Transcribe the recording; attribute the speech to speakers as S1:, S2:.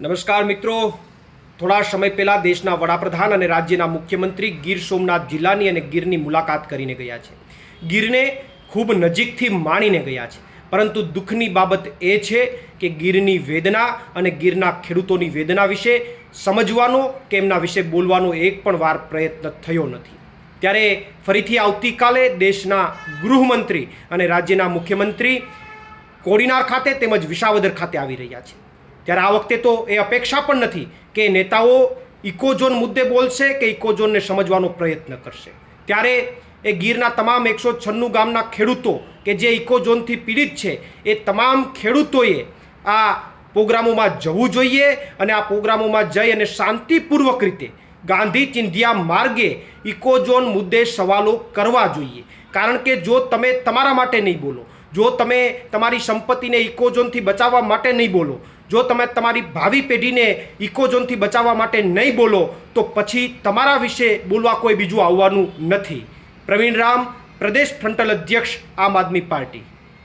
S1: નમસ્કાર મિત્રો. થોડા સમય પહેલાં દેશના વડાપ્રધાન અને રાજ્યના મુખ્યમંત્રી ગીર સોમનાથ જિલ્લાની અને ગીરની મુલાકાત કરીને ગયા છે. ગીરને ખૂબ નજીકથી માણીને ગયા છે. પરંતુ દુઃખની બાબત એ છે કે ગીરની વેદના અને ગીરના ખેડૂતોની વેદના વિશે સમજવાનો કે એમના વિશે બોલવાનો એક પણ વાર પ્રયત્ન થયો નથી. ત્યારે ફરીથી આવતીકાલે દેશના ગૃહમંત્રી અને રાજ્યના મુખ્યમંત્રી કોડીનાર ખાતે તેમજ વિસાવદર ખાતે આવી રહ્યા છે. ત્યારે આ વખતે તો એ અપેક્ષા પણ નથી કે નેતાઓ ઇકોઝોન મુદ્દે બોલશે કે ઇકોઝોનને સમજવાનો પ્રયત્ન કરશે. ત્યારે એ ગીરના તમામ એકસો છન્નું ગામના ખેડૂતો કે જે ઇકોઝોનથી પીડિત છે, એ તમામ ખેડૂતોએ આ પ્રોગ્રામોમાં જવું જોઈએ અને આ પ્રોગ્રામોમાં જઈ અને શાંતિપૂર્વક રીતે ગાંધી ચિંધિયા માર્ગે ઇકોઝોન મુદ્દે સવાલો કરવા જોઈએ. કારણ કે જો તમે તમારા માટે નહીં બોલો જો તમે તમારી સંપત્તિને ઇકોઝોનથી બચાવવા માટે નહીં બોલો, જો તમે તમારી ભાવિ પેઢીને ઇકોઝોનથી બચાવવા માટે નહીં બોલો, તો પછી તમારા વિશે બોલવા કોઈ બીજું આવવાનું નથી. પ્રવીણ રામ, પ્રદેશ ફ્રન્ટલ અધ્યક્ષ આમ આદમી પાર્ટી.